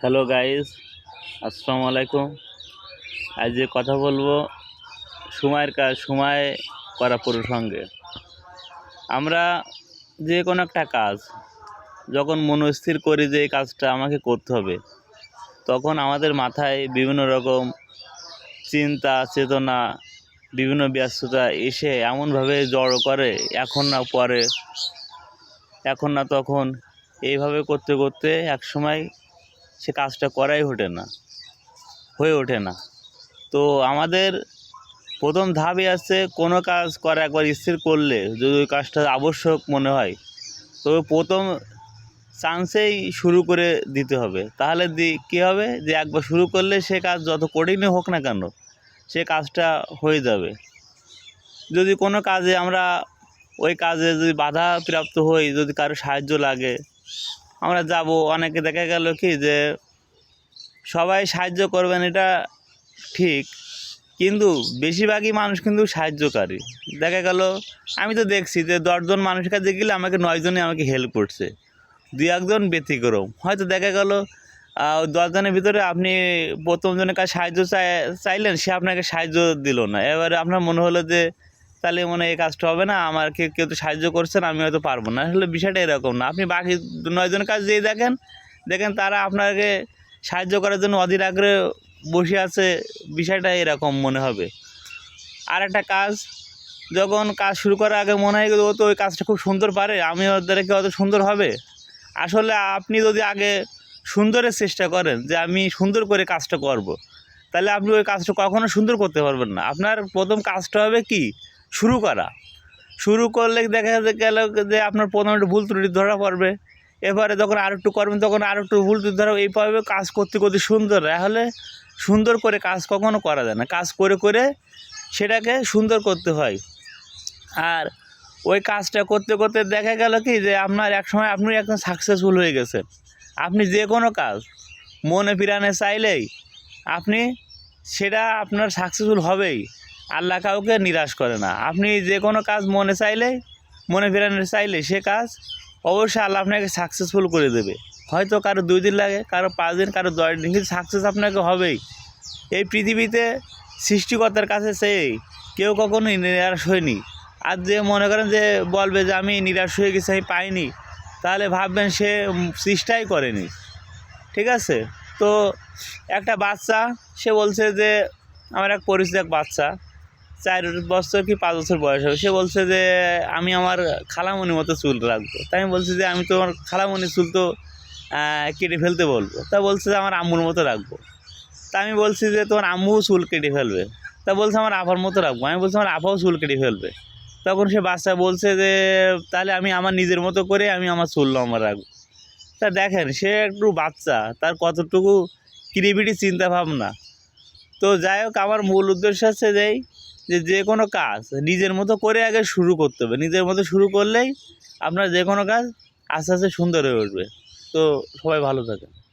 Hello guys, আসসালামু আলাইকুম। আজ যে কথা বলব, সময়ের কাজ সময় করা প্রসঙ্গে আমরা যে কোনো একটা কাজ, যখন মনস্থির করি যে এই কাজটা আমাকে করতে হবে, তখন আমাদের মাথায় বিভিন্ন রকম চিন্তা, চেতনা, বিভিন্ন ব্যস্ততা এসে এমনভাবে জড়ো করে, এখন না পরে, এখন না তখন, এইভাবে করতে করতে এক সময় সে কাজটা করাই ওঠে না, হয়ে ওঠে না। তো আমাদের প্রথম ধাপই আছে কোনো কাজ করা, একবার স্থির করলে যদি ওই কাজটা আবশ্যক মনে হয়। তো প্রথম চান্সেই শুরু করে দিতে হবে। তাহলে দি, কী হবে? যে একবার শুরু করলে সে কাজ যত কঠিনই হোক না কেন, সে কাজটা হয়ে যাবে। যদি কোনো কাজে আমরা ওই কাজে যদি বাধা প্রাপ্ত হই, যদি কারও সাহায্য লাগে আমরা যাব। অনেকে দেখা গেল কি যে সবাই সাহায্য করবেন এটা ঠিক, কিন্তু বেশিরভাগই মানুষ কিন্তু সাহায্যকারী। দেখা গেল, আমি তো দেখছি যে দশজন মানুষের কাছে গেলে আমাকে নয়জনই আমাকে হেল্প করছে। দুই একজন ব্যতিক্রম। হয়তো দেখা গেল দশজনের ভিতরে আপনি প্রথম জনের কাছে সাহায্য চাই, চাইলেন, সে আপনাকে সাহায্য দিল না। এবারে আপনার মনে হলো যে তাহলে মনে এই কাজটা হবে না, আমাকে কেউ তো সাহায্য করছেন আমি হয়তো পারব না। আসলে বিষয়টা এরকম না। আপনি বাকি নয়জন কাজ যেয়ে দেখেন দেখেন তারা আপনাকে সাহায্য করার জন্য অধীর আগ্রহে বসে আছে, বিষয়টা এরকম মনে হবে। আর একটা কাজ, যখন কাজ শুরু করার আগে মনে হয় ও তো ওই কাজটা খুব সুন্দর পারে, আমি ওর দ্বারা কি অত সুন্দর হবে? আসলে আপনি যদি আগে সুন্দরের চেষ্টা করেন যে আমি সুন্দর করে কাজটা করব। তাহলে আপনি ওই কাজটা কখনো সুন্দর করতে পারবেন না। আপনার প্রথম কাজটা হবে কি? শুরু করা। শুরু করলে দেখা গেল যে আপনার প্রথম একটু ভুল ত্রুটি ধরা পড়বে। এবারে যখন আর একটু করবেন, তখন আর একটু ভুল ত্রুটি ধরা, এইভাবে কাজ করতে করতে সুন্দর। তাহলে সুন্দর করে কাজ কখনো করা যায় না। কাজ করে করে সেটাকে সুন্দর করতে হয়। আর ওই কাজটা করতে করতে দেখা গেল কি যে আপনার এক সময় আপনি একদম সাকসেসফুল হয়ে গেছেন। আপনি যে কোনো কাজ মনে ফিরানে চাইলেই আপনি সেটা আপনার সাকসেসফুল হবেই। আল্লাহ কাউকে নিরাশ করে না। আপনি যে কোনো কাজ মনে চাইলে, মনে ফেরানো চাইলে সে কাজ অবশ্যই আল্লাহ আপনাকে সাকসেসফুল করে দেবে। হয়তো কারও দুই দিন লাগে, কারও পাঁচ দিন, কারও দশ দিন, কিন্তু সাকসেস আপনাকে হবেই। এই পৃথিবীতে সৃষ্টিকর্তার কাছে সেই কেউ কখনোই নিরাশ হয়নি। আর যে মনে করেন যে বলবে যে আমি নিরাশ হয়ে গেছি, আমি পাইনি, তাহলে ভাববেন সে চেষ্টাই করেনি। ঠিক আছে? তো একটা বাচ্চা, সে বলছে যে, আমার এক পরিচিত এক বাচ্চা চার বছর কি পাঁচ বছর বয়স হবে। সে বলছে যে, আমি আমার খালামণির মতো চুল রাখব। তাই আমি বলছি যে, আমি তো আমার খালামণির চুল তো কেটে ফেলতে বলব। তা বলছে যে, আমার আম্মুর মতো রাখব। তা আমি বলছি যে, তোমার আম্মুও চুল কেটে ফেলবে। তা বলছে, আমার আপার মতো রাখব। আমি বলছি, আমার আপাও চুল কেটে ফেলবে। তখন সে বাচ্চা বলছে যে, তাহলে আমি আমার নিজের মতো করে আমি আমার চুল লম্বা রাখব। তা দেখেন, সে একটু বাচ্চা, তার কতটুকু ক্রিয়েটিভিটি চিন্তা ভাবনা তো যাই হোক, আমার মূল উদ্দেশ্য হচ্ছে যেই যে যে কোনো কাজ নিজের মতো করে আগে শুরু করতে হবে। নিজের মতো শুরু করলেই আপনার যে কোনো কাজ আস্তে আস্তে সুন্দর হয়ে উঠবে। তো সবাই ভালো থাকেন।